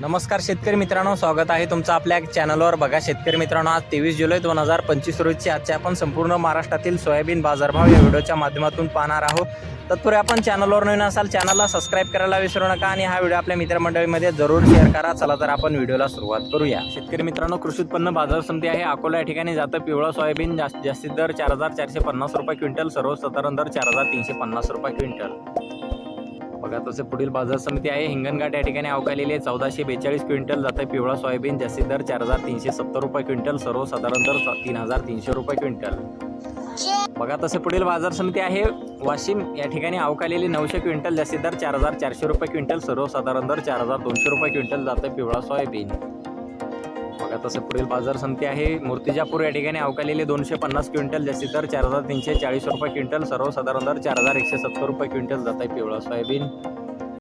नमस्कार शेतकरी मित्रांनो स्वागत आहे तुमचं आपल्या चॅनलवर. बघा शेतकरी मित्रांनो आज तेवीस जुलै दोन हजार पंचवीस रोजची आजचे आपण संपूर्ण महाराष्ट्रातील सोयाबीन बाजारभाव या व्हिडिओच्या माध्यमातून पाहणार आहोत. तत्पूर्वी आपण चॅनलवर नवीन असाल चॅनलला सबस्क्राईब करायला विसरू नका आणि हा व्हिडिओ आपल्या मित्रमंडळीमध्ये जरूर शेअर करा. चला तर आपण व्हिडिओला सुरुवात करूया. शेतकरी मित्रांनो कृषी उत्पन्न बाजार समिती आहे. अकोला या ठिकाणी जातं पिवळं सोयाबीन जास्तीत दर चार हजार चारशे पन्नास रुपये क्विंटल सर्वसाधारण दर चार हजार तीनशे पन्नास रुपये क्विंटल. बघा तसे पुढील बाजार समिती आहे. हिंगणघाट या ठिकाणी अवकालेले चौदाशे बेचाळीस क्विंटल जातं पिवळा सोयाबीन जास्तीत दर चार हजार तीनशे सत्तर रुपये क्विंटल सर्वसाधारण दर तीन हजार तीनशे रुपये क्विंटल. बघा तसे पुढील बाजार समिती आहे. वाशिम या ठिकाणी अवकालेले नऊशे क्विंटल जास्तीत दर चार हजार चारशे रुपये क्विंटल सर्वसाधारण दर चार हजार दोनशे रुपये क्विंटल जातं पिवळा सोयाबीन. बघा तसे पुढील बाजार समिती आहे. मूर्तिजापूर या ठिकाणी अवकालेली दोनशे पन्नास क्विंटल जास्ती दर चार हजार तीनशे चाळीस रुपये क्विंटल सर्वसाधारण दर चार हजार एकशे सत्तर रुपये क्विंटल जात आहे पिवळा सोयाबीन.